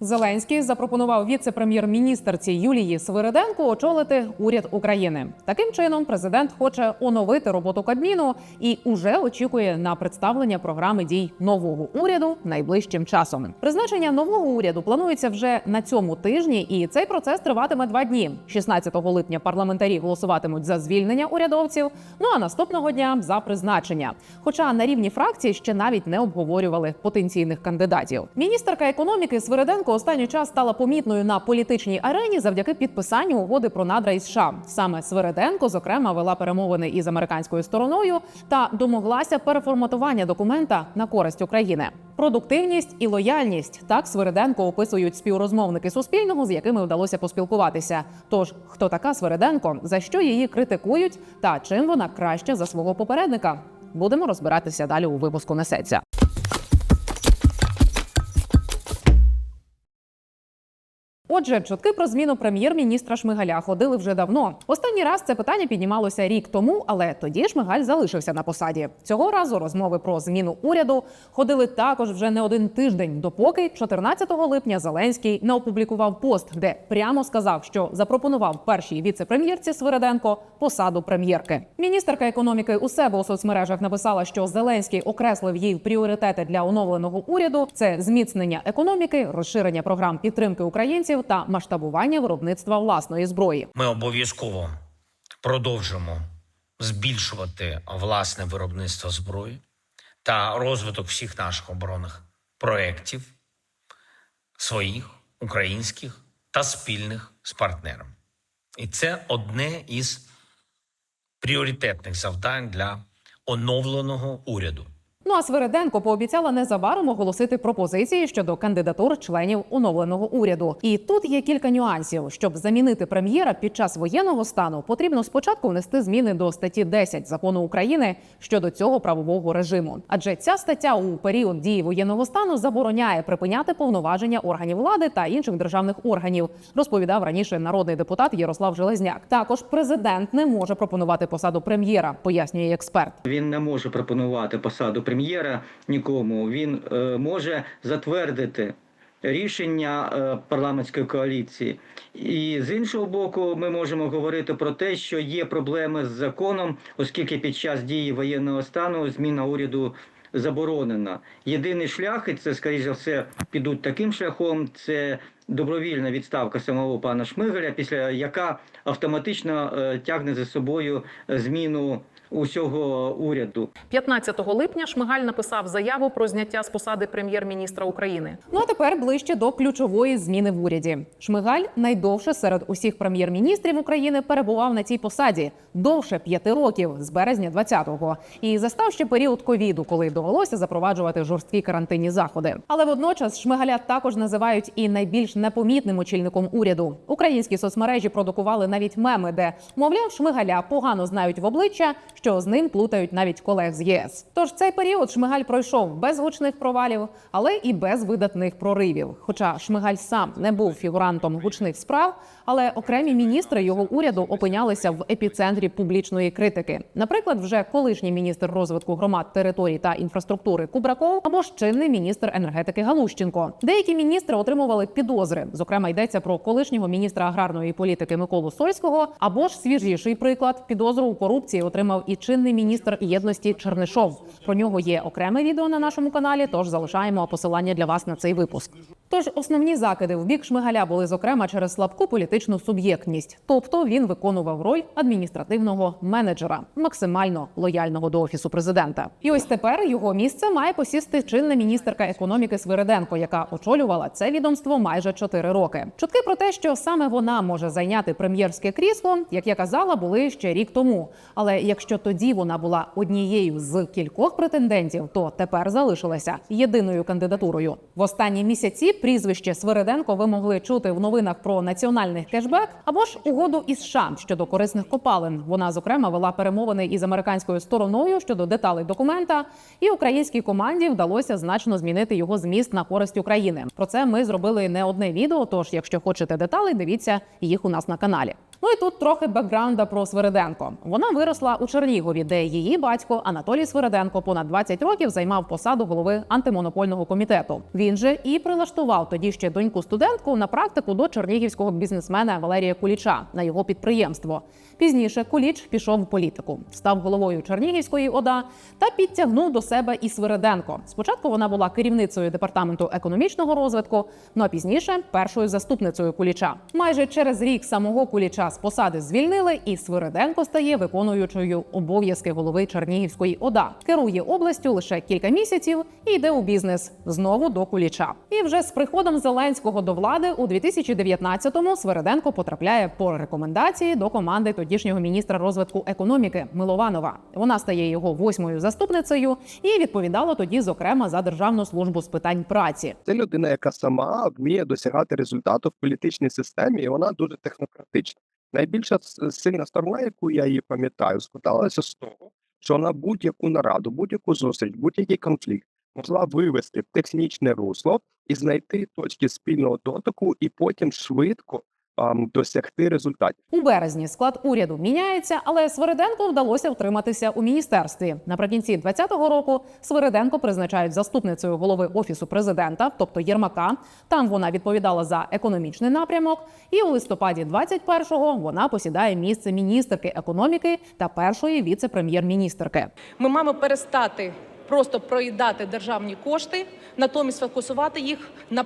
Зеленський запропонував віце-прем'єр-міністерці Юлії Свириденко очолити уряд України. Таким чином, президент хоче оновити роботу Кабміну і уже очікує на представлення програми дій нового уряду найближчим часом. Призначення нового уряду планується вже на цьому тижні, і цей процес триватиме два дні. 16 липня парламентарі голосуватимуть за звільнення урядовців. Ну а наступного дня за призначення. Хоча на рівні фракції ще навіть не обговорювали потенційних кандидатів. Міністерка економіки Свириденко останній час стала помітною на політичній арені завдяки підписанню угоди про надра із США. Саме Свириденко, зокрема, вела перемовини із американською стороною та домоглася переформатування документа на користь України. Продуктивність і лояльність так Свириденко описують співрозмовники Суспільного, з якими вдалося поспілкуватися. Тож хто така Свириденко, за що її критикують, та чим вона краще за свого попередника? Будемо розбиратися далі у випуску несеться. Отже, чутки про зміну прем'єр-міністра Шмигаля ходили вже давно. Останній раз це питання піднімалося рік тому, але тоді Шмигаль залишився на посаді. Цього разу розмови про зміну уряду ходили також вже не один тиждень, допоки 14 липня Зеленський не опублікував пост, де прямо сказав, що запропонував першій віце-прем'єрці Свириденко посаду прем'єрки. Міністерка економіки у себе у соцмережах написала, що Зеленський окреслив їй пріоритети для оновленого уряду: це зміцнення економіки, розширення програм підтримки українців та масштабування виробництва власної зброї. Ми обов'язково продовжимо збільшувати власне виробництво зброї та розвиток всіх наших оборонних проєктів, своїх, українських та спільних з партнерами. І це одне із пріоритетних завдань для оновленого уряду. Ну а Свириденко пообіцяла незабаром оголосити пропозиції щодо кандидатур членів оновленого уряду. І тут є кілька нюансів. Щоб замінити прем'єра під час воєнного стану, потрібно спочатку внести зміни до статті 10 закону України щодо цього правового режиму. Адже ця стаття у період дії воєнного стану забороняє припиняти повноваження органів влади та інших державних органів. Розповідав раніше народний депутат Ярослав Железняк. Також президент не може пропонувати посаду прем'єра, пояснює експерт. Він не може пропонувати посаду прем'єра нікому. Він е, може затвердити рішення е, парламентської коаліції. І з іншого боку, ми можемо говорити про те, що є проблеми з законом, оскільки під час дії воєнного стану зміна уряду заборонена. Єдиний шлях, і це скоріш за все підуть таким шляхом. Це добровільна відставка самого пана Шмигаля, після яка автоматично е, тягне за собою е, зміну усього уряду. 15 липня Шмигаль написав заяву про зняття з посади прем'єр-міністра України. Ну а тепер ближче до ключової зміни в уряді. Шмигаль найдовше серед усіх прем'єр-міністрів України перебував на цій посаді довше п'яти років з березня 20-го. і застав ще період ковіду, коли довелося запроваджувати жорсткі карантинні заходи. Але водночас Шмигаля також називають і найбільш непомітним очільником уряду. Українські соцмережі продукували навіть меми, де мовляв, Шмигаля погано знають в обличчя, що з ним плутають навіть колег з ЄС. Тож цей період Шмигаль пройшов без гучних провалів, але і без видатних проривів. Хоча Шмигаль сам не був фігурантом гучних справ, але окремі міністри його уряду опинялися в епіцентрі публічної критики. Наприклад, вже колишній міністр розвитку громад, територій та інфраструктури Кубраков або ж чинний міністр енергетики Галущенко. Деякі міністри отримували підозри. Зокрема, йдеться про колишнього міністра аграрної політики Миколу Сольського. Або ж свіжіший приклад підозру у корупції отримав і чинний міністр єдності Чернишов. Про нього є окреме відео на нашому каналі. Тож залишаємо посилання для вас на цей випуск. Тож основні закиди в бік Шмигаля були зокрема через слабку політичну суб'єктність, тобто він виконував роль адміністративного менеджера, максимально лояльного до офісу президента. І ось тепер його місце має посісти чинна міністерка економіки Свириденко, яка очолювала це відомство майже 4 роки. Чутки про те, що саме вона може зайняти прем'єрське крісло, як я казала, були ще рік тому. Але якщо тоді вона була однією з кількох претендентів, то тепер залишилася єдиною кандидатурою. В останні місяці прізвище Свириденко ви могли чути в новинах про національний кешбек або ж угоду із США щодо корисних копалин. Вона зокрема вела перемовини із американською стороною щодо деталей документа, і українській команді вдалося значно змінити його зміст на користь України. Про це ми зробили не одне відео. Тож, якщо хочете деталей, дивіться їх у нас на каналі. Ну і тут трохи бекграунда про Свириденко. Вона виросла у Чернігові, де її батько Анатолій Свириденко понад 20 років займав посаду голови антимонопольного комітету. Він же і прилаштував тоді ще доньку студентку на практику до чернігівського бізнесмена Валерія Куліча на його підприємство. Пізніше Куліч пішов в політику, став головою Чернігівської ОДА та підтягнув до себе і Свириденко. Спочатку вона була керівницею департаменту економічного розвитку, ну а пізніше першою заступницею Куліча. Майже через рік самого Куліча з посади звільнили, і Свириденко стає виконуючою обов'язки голови Чернігівської ОДА. Керує областю лише кілька місяців і йде у бізнес знову до Куліча. І вже з приходом Зеленського до влади у 2019-му Свириденко потрапляє по рекомендації до команди тодішнього міністра розвитку економіки Милованова. Вона стає його восьмою заступницею і відповідала тоді, зокрема, за державну службу з питань праці. Це людина, яка сама вміє досягати результату в політичній системі, і вона дуже технократична. Найбільша сильна сторона, яку я її пам'ятаю, складалася з того, що вона будь-яку нараду, будь-яку зустріч, будь-який конфлікт могла вивести в технічне русло і знайти точки спільного дотику, і потім швидко досягти результатів. У березні склад уряду міняється, але Свириденко вдалося втриматися у міністерстві. Наприкінці 2020 року Свириденко призначають заступницею голови офісу президента, тобто Єрмака. Там вона відповідала за економічний напрямок. І у листопаді 21-го вона посідає місце міністерки економіки та першої віце-прем'єр-міністерки. Ми маємо перестати просто проїдати державні кошти, натомість фокусувати їх на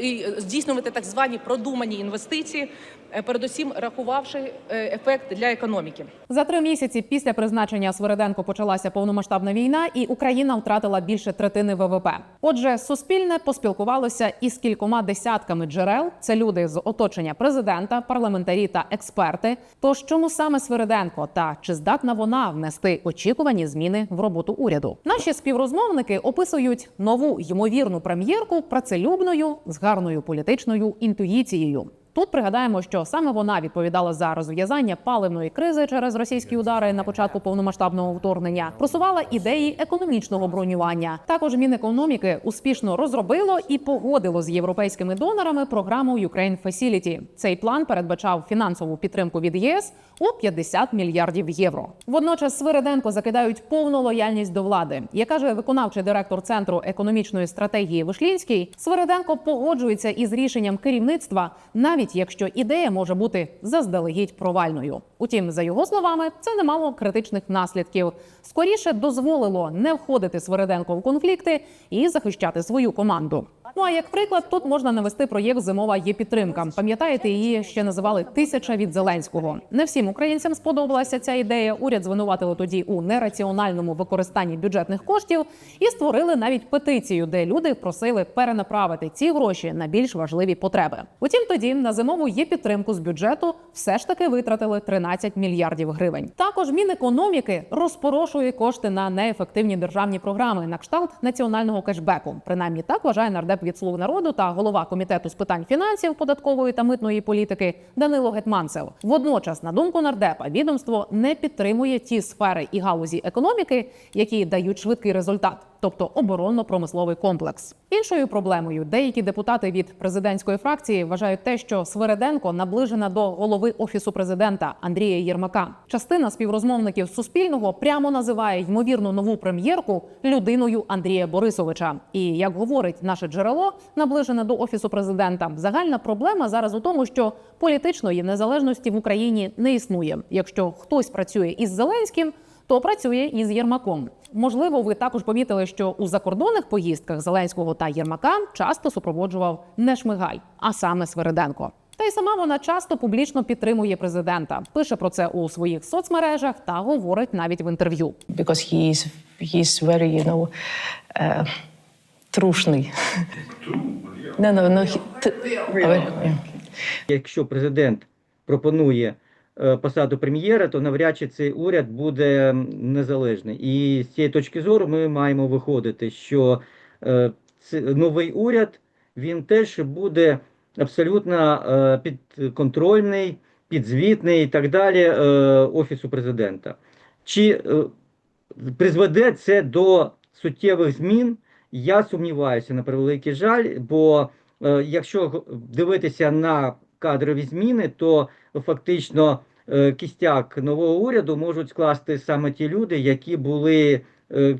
і здійснювати так звані продумані інвестиції, е, передусім рахувавши е, ефект для економіки. За три місяці після призначення Свириденко почалася повномасштабна війна, і Україна втратила більше третини ВВП. Отже, суспільне поспілкувалося із кількома десятками джерел. Це люди з оточення президента, парламентарі та експерти. Тож чому саме Свириденко та чи здатна вона внести очікувані зміни в роботу уряду? Наші співрозмовники описують нову ймовірну прем'єрку працелюбною з гарною політичною інтуїцією. Тут пригадаємо, що саме вона відповідала за розв'язання паливної кризи через російські удари на початку повномасштабного вторгнення, просувала ідеї економічного бронювання. Також Мінекономіки успішно розробило і погодило з європейськими донорами програму Ukraine Facility. Цей план передбачав фінансову підтримку від ЄС у 50 мільярдів євро. Водночас Свириденко закидають повну лояльність до влади. Як каже виконавчий директор центру економічної стратегії Вишлінський, Свириденко погоджується із рішенням керівництва, навіть якщо ідея може бути заздалегідь провальною. Утім, за його словами, це не мало критичних наслідків. Скоріше дозволило не входити Свириденко в конфлікти і захищати свою команду. Ну а як приклад, тут можна навести проєкт Зимова є підтримка. Пам'ятаєте, її ще називали тисяча від Зеленського. Не всім українцям сподобалася ця ідея. Уряд звинуватили тоді у нераціональному використанні бюджетних коштів і створили навіть петицію, де люди просили перенаправити ці гроші на більш важливі потреби. Утім, тоді на зимову є підтримку з бюджету все ж таки витратили 13 мільярдів гривень. Також Мінекономіки розпорошує кошти на неефективні державні програми на кшталт національного кешбеку. Принаймні так вважає нардеп від слуг народу та голова комітету з питань фінансів, податкової та митної політики Данило Гетманцев. Водночас, на думку нардепа, відомство не підтримує ті сфери і галузі економіки, які дають швидкий результат. Тобто оборонно-промисловий комплекс. Іншою проблемою деякі депутати від президентської фракції вважають те, що Свириденко наближена до голови офісу президента Андрія Єрмака. Частина співрозмовників Суспільного прямо називає ймовірну нову прем'єрку людиною Андрія Борисовича. І як говорить наше джерело, наближене до офісу президента, загальна проблема зараз у тому, що політичної незалежності в Україні не існує. Якщо хтось працює із Зеленським то працює із Єрмаком. Можливо, ви також помітили, що у закордонних поїздках Зеленського та Єрмака часто супроводжував не Шмигаль, а саме Свириденко. Та й сама вона часто публічно підтримує президента, пише про це у своїх соцмережах та говорить навіть в інтерв'ю. Because he is, he is very, you know, uh, трушний. No, no, no, he. Якщо президент пропонує посаду прем'єра, то навряд чи цей уряд буде незалежний. І з цієї точки зору ми маємо виходити, що е, новий уряд він теж буде абсолютно е, підконтрольний, підзвітний і так далі е, офісу президента. Чи е, призведе це до суттєвих змін? Я сумніваюся на превеликий жаль, бо е, якщо дивитися на кадрові зміни, то фактично е, кістяк нового уряду можуть скласти саме ті люди, які були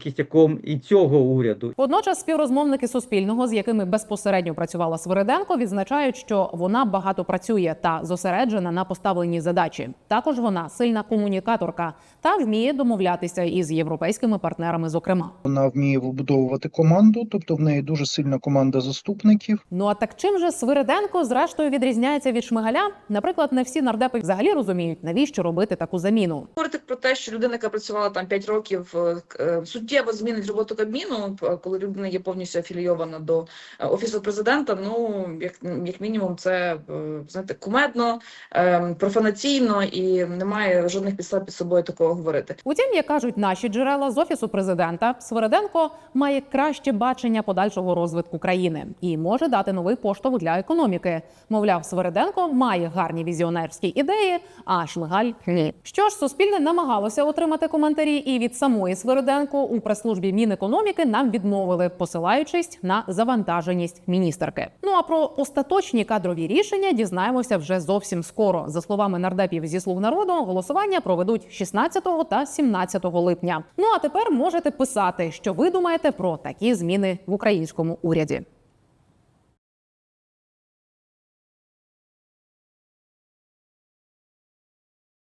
кістяком і цього уряду. Водночас співрозмовники Суспільного, з якими безпосередньо працювала Свириденко, відзначають, що вона багато працює та зосереджена на поставленій задачі. Також вона сильна комунікаторка та вміє домовлятися із європейськими партнерами. Зокрема, Вона вміє вибудовувати команду, тобто в неї дуже сильна команда заступників. ну а так чим же Свириденко зрештою відрізняється від Шмигаля? Наприклад, не всі нардепи взагалі розуміють, навіщо робити таку заміну. говорити про те, що людина, яка працювала там 5 років, е, к- е, суттєво змінить роботу Кабміну, коли людина є повністю афілійована до е, офісу президента. Ну як, як мінімум, це е, знаєте, кумедно, е, профанаційно і немає жодних підстав під собою такого говорити. Утім, як кажуть наші джерела з офісу президента, Свириденко має краще бачення подальшого розвитку країни і може дати новий поштовх для економіки. Мовляв, Свириденко має гарні візіонерські ідеї, а Шмигаль ні. Що ж, суспільне намагалося отримати коментарі, і від самої Свириденко у прес-службі Мінекономіки нам відмовили, посилаючись на завантаженість міністерки. Ну а про остаточні кадрові рішення дізнаємося вже зовсім скоро. За словами нардепів зі слуг народу, голосування проведуть 16 та 17 липня. Ну а тепер можете писати, що ви думаєте про такі зміни в українському уряді.